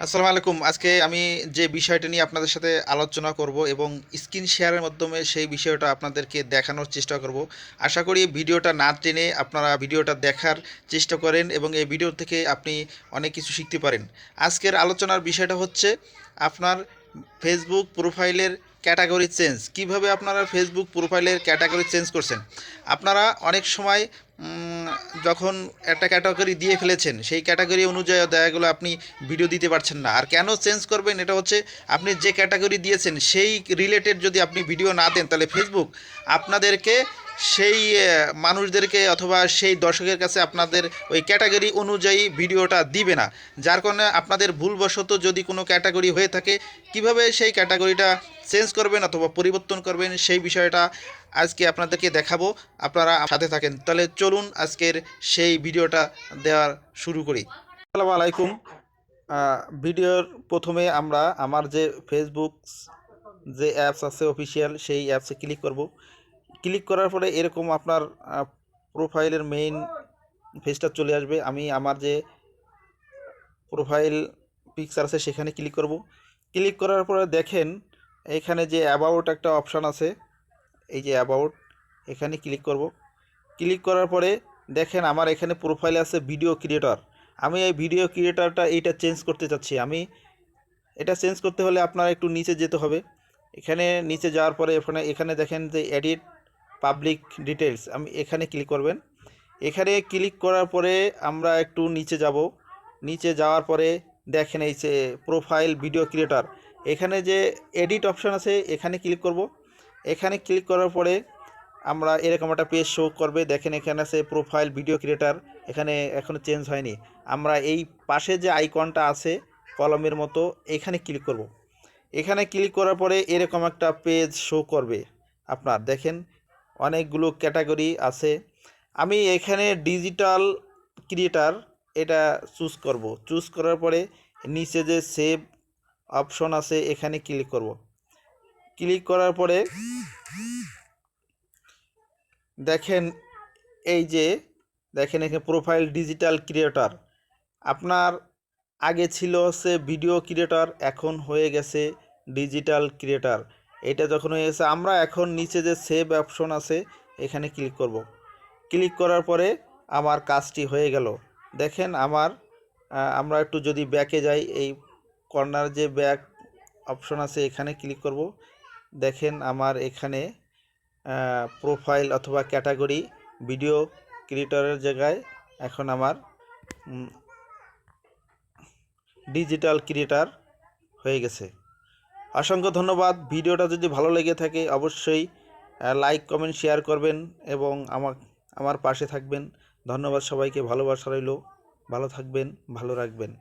আসসালামু আলাইকুম। আজকে আমি যে বিষয়টা নিয়ে আপনাদের সাথে আলোচনা করব এবং স্ক্রিন শেয়ারের মাধ্যমে সেই বিষয়টা আপনাদেরকে দেখানোর চেষ্টা করব। আশা করি ভিডিওটা না টেনে আপনারা ভিডিওটা দেখার চেষ্টা করেন এবং এই ভিডিও থেকে আপনি অনেক কিছু শিখতে পারেন। আজকের আলোচনার বিষয়টা হচ্ছে আপনার ফেসবুক প্রোফাইলের ক্যাটাগরি চেঞ্জ। কীভাবে আপনারা ফেসবুক প্রোফাইলের ক্যাটাগরি চেঞ্জ করছেন? আপনারা অনেক সময় যখন একটা ক্যাটাগরি দিয়ে ফেলেছেন, সেই ক্যাটাগরি অনুযায়ী দেয়াগুলো আপনি ভিডিও দিতে পারছেন না। আর কেন চেঞ্জ করবেন এটা হচ্ছে, আপনি যে ক্যাটাগরি দিয়েছেন, সেই রিলেটেড যদি আপনি ভিডিও না দেন, তাহলে ফেসবুক আপনাদেরকে সেই মানুষদেরকে অথবা সেই দর্শকের কাছে আপনাদের ওই ক্যাটাগরি অনুযায়ী ভিডিওটা দিবে না। যার কারণে আপনাদের ভুলবশত যদি কোনো ক্যাটাগরি হয়ে থাকে, কীভাবে সেই ক্যাটাগরিটা চেঞ্জ করবেন অথবা পরিবর্তন করবেন, সেই বিষয়টা আজকে আপনাদেরকে দেখাবো। আপনারা সাথে থাকেন। তাহলে চলুন আজকের সেই ভিডিওটা দেওয়ার শুরু করি। আসসালামু আলাইকুম। ভিডিওর প্রথমে আমরা আমার যে ফেসবুক যে অ্যাপস আছে অফিসিয়াল সেই অ্যাপসে ক্লিক করব। ক্লিক করার পরে এরকম আপনার প্রোফাইলের মেইন পেজটা চলে আসবে। আমি আমার যে প্রোফাইল পিকচার আছে সেখানে ক্লিক করব। ক্লিক করার পরে দেখেন, এখানে যে অ্যাবাউট একটা অপশান আছে, এই যে অ্যাবাউট এখানে ক্লিক করব। ক্লিক করার পরে দেখেন আমার এখানে প্রোফাইলে আছে ভিডিও ক্রিয়েটর আমি এই ভিডিও ক্রিয়েটরটা এইটা চেঞ্জ করতে চাচ্ছি। আমি এটা চেঞ্জ করতে হলে আপনার একটু নিচে যেতে হবে। এখানে নিচে যাওয়ার পরে এখানে এখানে দেখেন যে এডিট পাবলিক ডিটেলস আমি এখানে ক্লিক করবেন। এখানে ক্লিক করার পরে আমরা একটু নিচে যাব। নিচে যাওয়ার পরে দেখেন এই যে প্রোফাইল ভিডিও ক্রিয়েটার এখানে যে এডিট অপশান আছে, এখানে ক্লিক করব। এখানে ক্লিক করার পরে আমরা এরকম একটা পেজ শো করবে। দেখেন এখানে আছে প্রোফাইল ভিডিও ক্রিয়েটার এখানে এখনও চেঞ্জ হয়নি। আমরা এই পাশে যে আইকনটা আছে, কলমের মতো, এখানে ক্লিক করব। এখানে ক্লিক করার পরে এরকম একটা পেজ শো করবে আপনার। দেখেন অনেকগুলো ক্যাটাগরি আছে। আমি এখানে ডিজিটাল ক্রিয়েটার এটা চুজ করব। চুজ করার পরে নিচে যে সেভ অপশন আছে এখানে ক্লিক করব। ক্লিক করার পরে দেখেন এই যে, দেখেন এখানে প্রোফাইল ডিজিটাল ক্রিয়েটার। আপনার আগে ছিল হচ্ছে ভিডিও ক্রিয়েটার, এখন হয়ে গেছে ডিজিটাল ক্রিয়েটর। এটা যখন হয়ে গেছে, আমরা এখন নিচে যে সেভ অপশন আছে, এখানে ক্লিক করব। ক্লিক করার পরে আমার কাজটি হয়ে গেল। দেখেন আমার আমরা একটু যদি ব্যাকে যাই, এই কর্নার যে ব্যাক অপশন আছে, এখানে ক্লিক করব। দেখেন আমার এখানে প্রোফাইল অথবা ক্যাটাগরি ভিডিও ক্রিয়েটরের জায়গায় এখন আমার ডিজিটাল ক্রিয়েটার হয়ে গেছে। অসংখ্য ধন্যবাদ। ভিডিওটা যদি ভালো লেগে থাকে, অবশ্যই লাইক কমেন্ট শেয়ার করবেন এবং আমার আমার পাশে থাকবেন। ধন্যবাদ সবাইকে, ভালোবাসা রইল। ভালো থাকবেন, ভালো রাখবেন।